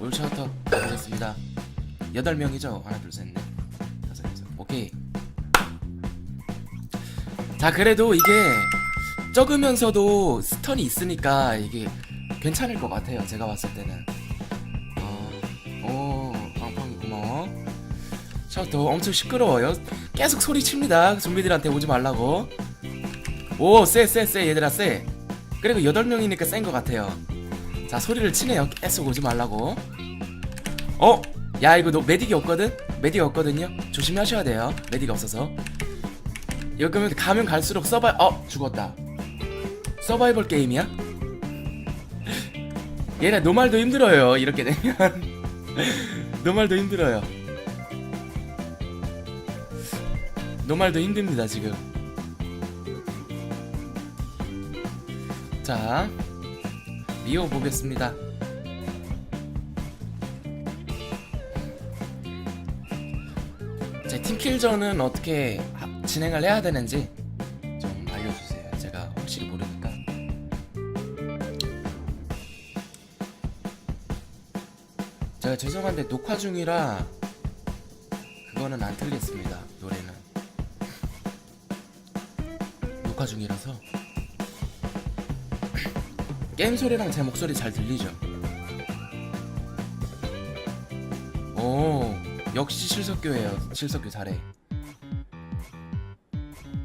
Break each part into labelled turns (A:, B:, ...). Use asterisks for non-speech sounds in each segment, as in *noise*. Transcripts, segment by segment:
A: 올차부터 가보겠습니다. 여덟 명이죠? 하나, 둘, 셋, 넷, 다섯, 여섯. 오케이. 자, 그래도 이게 적으면서도 스턴이 있으니까 이게 괜찮을 것 같아요. 제가 봤을 때는. 어, 오, 빵빵이 고마워. 샤우터 엄청 시끄러워요. 계속 소리 칩니다. 좀비들한테 오지 말라고. 오, 쎄, 쎄, 쎄, 얘들아, 쎄. 그리고 여덟 명이니까 센 것 같아요. 자, 소리를 치네요. 계속 오지 말라고. 어? 야, 이거 너 메딕이 없거든? 메딕이 없거든요? 조심하셔야 돼요. 메딕이 없어서. 이거 그러면 가면 갈수록 서바이, 어, 죽었다. 서바이벌 게임이야? *laughs* 얘네 노말도 힘들어요. 이렇게 되면. *laughs* 노말도 힘들어요. 노말도 힘듭니다, 지금. 자, 미호 보겠습니다. 제 팀킬전은 어떻게 하- 진행을 해야 되는지 좀 알려주세요. 제가 혹시 모르니까. 제가 죄송한데 녹화 중이라 그거는 안 틀겠습니다. 노래는 녹화 중이라서 게임 소리랑 제 목소리 잘 들리죠? 오, 역시 칠석교예요. 칠석교 잘해.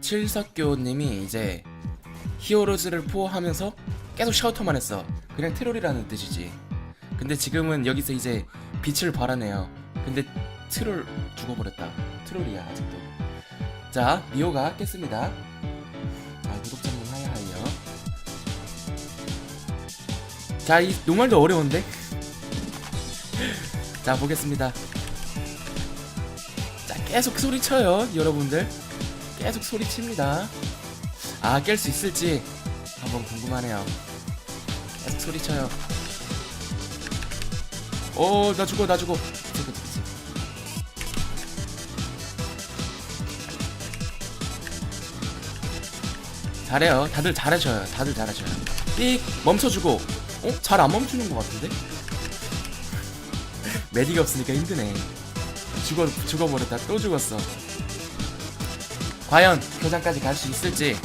A: 칠석교님이 이제 히어로즈를 포함하면서 계속 샤우터만 했어. 그냥 트롤이라는 뜻이지. 근데 지금은 여기서 이제 빛을 발하네요. 근데 트롤 죽어버렸다. 트롤이야 아직도. 자, 미호가 깼습니다. 아, 구독자님 자, 이 노말도 어려운데? 자, 보겠습니다. 자, 계속 소리쳐요, 여러분들. 계속 소리칩니다. 아, 깰 수 있을지 한번 궁금하네요. 계속 소리쳐요. 오, 나 죽어, 나 죽어. 죽어, 죽어. 잘해요. 다들 잘하셔요. 다들 잘하셔요. 삑 멈춰주고. 어? 잘 안 멈추는 것 같은데? 메딕이 없으니까 힘드네. 죽어 죽어버렸다. 또 죽었어. 과연 교장까지 갈 수 있을지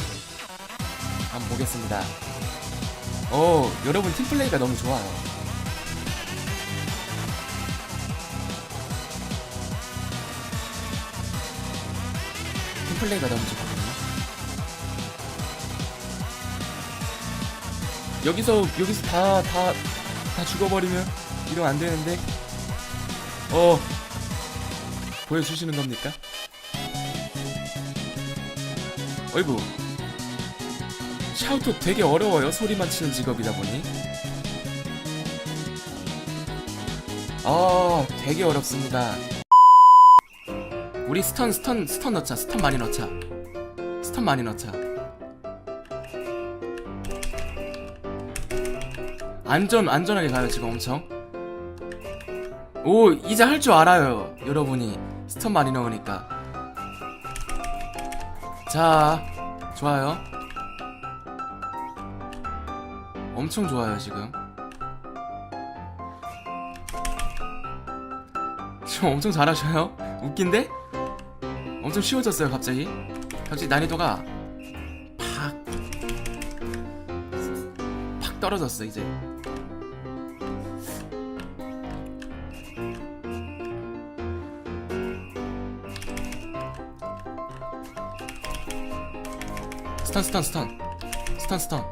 A: 한번 보겠습니다. 오, 여러분 팀플레이가 너무 좋아요. 팀플레이가 너무 좋거 여기서 여기서 다 다 다 죽어버리면 이러면 안 되는데. 어 보여주시는 겁니까? 어이구. 샤우터 되게 어려워요 소리만 치는 직업이다 보니. 아 되게 어렵습니다. 우리 스턴 스턴 스턴 넣자. 스턴 많이 넣자. 스턴 많이 넣자 안전 안전하게 가요 지금 엄청. 오 이제 할 줄 알아요 여러분이. 스턴 많이 넣으니까. 자 좋아요. 엄청 좋아요 지금. 지금 엄청 잘하셔요? 웃긴데? 엄청 쉬워졌어요 갑자기. 갑자기 난이도가 떨어졌어 이제. 스턴 스턴 스턴. 스턴 스턴.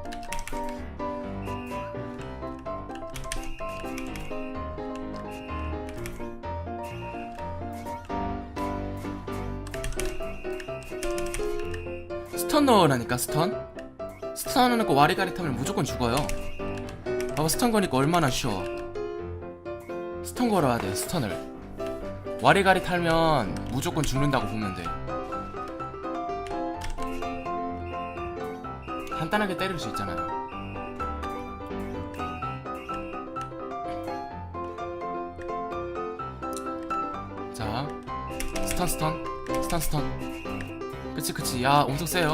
A: 스턴 넣으라니까 스턴 스턴 하는 거 와리가리 타면 무조건 죽어요 봐봐 스턴 거니까 얼마나 쉬워 스턴 걸어야 돼 스턴을 와리가리 탈면 무조건 죽는다고 보면 돼 간단하게 때릴 수 있잖아요. 자, 스턴 스턴 스턴 스턴. 그치 그치. 야 엄청 세요.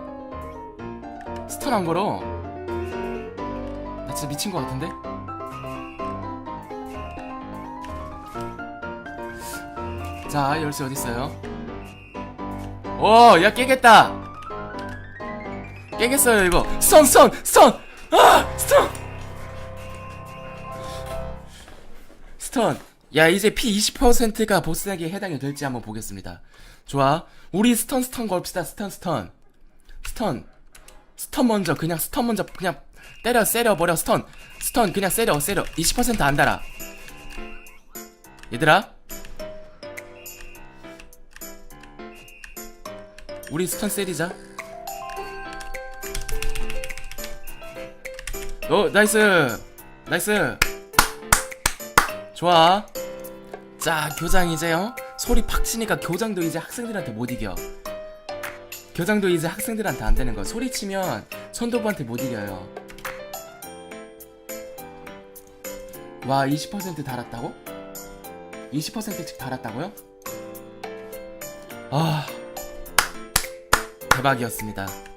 A: 스턴 한 거로? 나 진짜 미친 거 같은데? 자 열쇠 어디 있어요? 오야 깨겠다! 깨겠어요 이거. 스턴 스턴 스턴! 아 스턴! 스턴. 야 이제 피 20%가 보스에게 해당이 될지 한번 보겠습니다. 좋아. 우리 스턴 스턴 걸읍시다. 스턴 스턴. 스턴 스턴 먼저 그냥 스턴 먼저 그냥 때려 세려 버려 스턴. 스턴 그냥 세려 세려. 20%안 달아. 얘들아? 우리 스턴 세리자. 오 나이스. 나이스. 좋아. 자 교장 이제요 소리 팍 치니까 교장도 이제 학생들한테 못 이겨 교장도 이제 학생들한테 안 되는 거 소리 치면 선도부한테 못 이겨요 와 20% 달았다고? 20%씩 달았다고요? 아 대박이었습니다